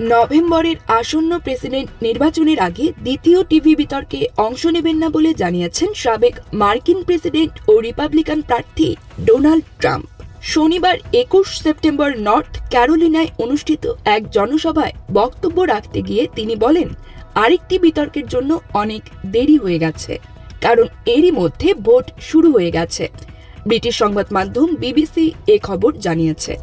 নভেম্বরের আসন্ন প্রেসিডেন্ট নির্বাচনের আগে দ্বিতীয় টিভি বিতর্কে অংশ নেবেন না বলে জানিয়েছেন সাবেক মার্কিন প্রেসিডেন্ট ও রিপাবলিকান প্রার্থী ডোনাল্ড ট্রাম্প। শনিবার একুশ সেপ্টেম্বর নর্থ ক্যারোলিনায় অনুষ্ঠিত এক জনসভায় বক্তব্য রাখতে গিয়ে তিনি বলেন, আরেকটি বিতর্কের জন্য অনেক দেরি হয়ে গেছে, কারণ এরই মধ্যে ভোট শুরু হয়ে গেছে। ব্রিটিশ সংবাদ মাধ্যম বিবিসি এ খবর জানিয়েছে।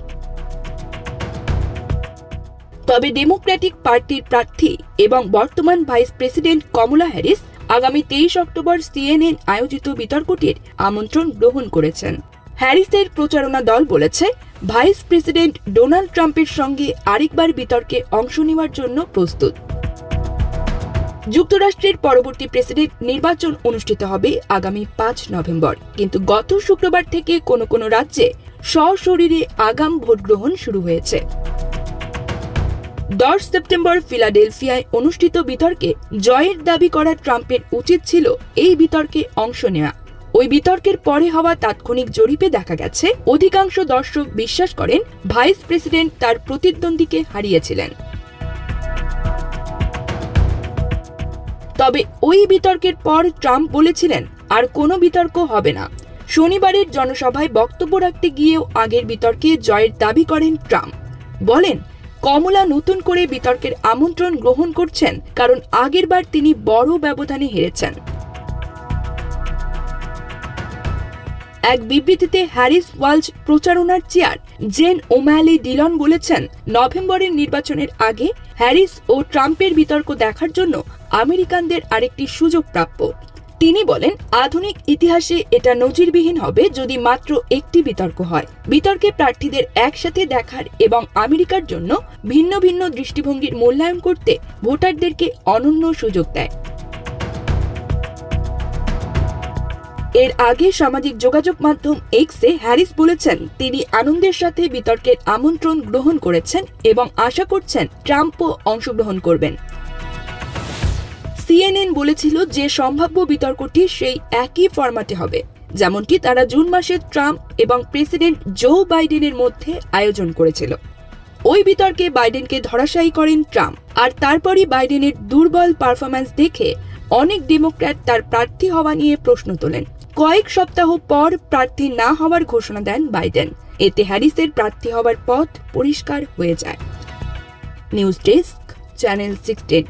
তবে ডেমোক্র্যাটিক পার্টির প্রার্থী এবং বর্তমান ভাইস প্রেসিডেন্ট কমলা হ্যারিস আগামী তেইশ অক্টোবর সিএনএন আয়োজিত বিতর্কটির আমন্ত্রণ গ্রহণ করেছেন। হ্যারিসের প্রচারণা দল বলেছে ভাইস প্রেসিডেন্ট ডোনাল্ড ট্রাম্পের সঙ্গে আরেকবার বিতর্কে অংশ নেওয়ার জন্য প্রস্তুত। যুক্তরাষ্ট্রের পরবর্তী প্রেসিডেন্ট নির্বাচন অনুষ্ঠিত হবে আগামী পাঁচ নভেম্বর। কিন্তু গত শুক্রবার থেকে কোনো কোনো রাজ্যে সশরীরে আগাম ভোট গ্রহণ শুরু হয়েছে। দশ সেপ্টেম্বর ফিলাডেলফিয়ায় অনুষ্ঠিত বিতর্কে জয়ের দাবি করা ট্রাম্পের উচিত ছিল এই বিতর্কে অংশ নেওয়া। ওই বিতর্কের পরে হওয়া তাৎক্ষণিক জরিপে দেখা গেছে, অধিকাংশ দর্শক বিশ্বাস করেন ভাইস প্রেসিডেন্ট তার প্রতিদ্বন্দ্বীকে হারিয়েছিলেন। তবে ওই বিতর্কের পর ট্রাম্প বলেছিলেন, আর কোনো বিতর্ক হবে না। শনিবারের জনসভায় বক্তব্য রাখতে গিয়েও আগের বিতর্কে জয়ের দাবি করেন ট্রাম্প। বলেন কমলা নতুন করে বিতর্কের আমন্ত্রণ গ্রহণ করছেন, কারণ আগেরবার তিনি বড় ব্যবধানে হেরেছেন। এক বিবৃতিতে হ্যারিস ওয়ালজ প্রচারণার চেয়ার জেন ওম্যালি ডিলন বলেছেন, নভেম্বরের নির্বাচনের আগে হ্যারিস ও ট্রাম্পের বিতর্ক দেখার জন্য আমেরিকানদের আরেকটি সুযোগ প্রাপ্য। তিনি বলেন, আধুনিক ইতিহাসে এটা নজিরবিহীন হবে যদি মাত্র একটি বিতর্ক হয়। বিতর্কে প্রার্থীদের একসাথে দেখার এবং আমেরিকার জন্য ভিন্ন ভিন্ন দৃষ্টিভঙ্গির মূল্যায়ন করতে ভোটারদেরকে অনন্য সুযোগ দেয়। এর আগে সামাজিক যোগাযোগ মাধ্যম এক্সে হ্যারিস বলেছেন, তিনি আনন্দের সাথে বিতর্কের আমন্ত্রণ গ্রহণ করেছেন এবং আশা করছেন ট্রাম্পও অংশগ্রহণ করবেন। সিএনএন বলেছিল যে সম্ভাব্য বিতর্কটি সেই একই ফরম্যাটে হবে, যেমনটি তারা জুন মাসে ট্রাম্প এবং প্রেসিডেন্ট জো বাইডেনের মধ্যে আয়োজন করেছিল। ওই বিতর্কে বাইডেনকে ধরাশায়ী করেন ট্রাম্প, আর তারপরই বাইডেনের দুর্বল পারফরম্যান্স দেখে অনেক ডেমোক্র্যাট তার প্রার্থী হওয়া নিয়ে প্রশ্ন তোলেন। কয়েক সপ্তাহ পর প্রার্থী না হওয়ার ঘোষণা দেন বাইডেন। এতে হ্যারিসের প্রার্থী হওয়ার পথ পরিষ্কার হয়ে যায়। News desk, channel sixteen.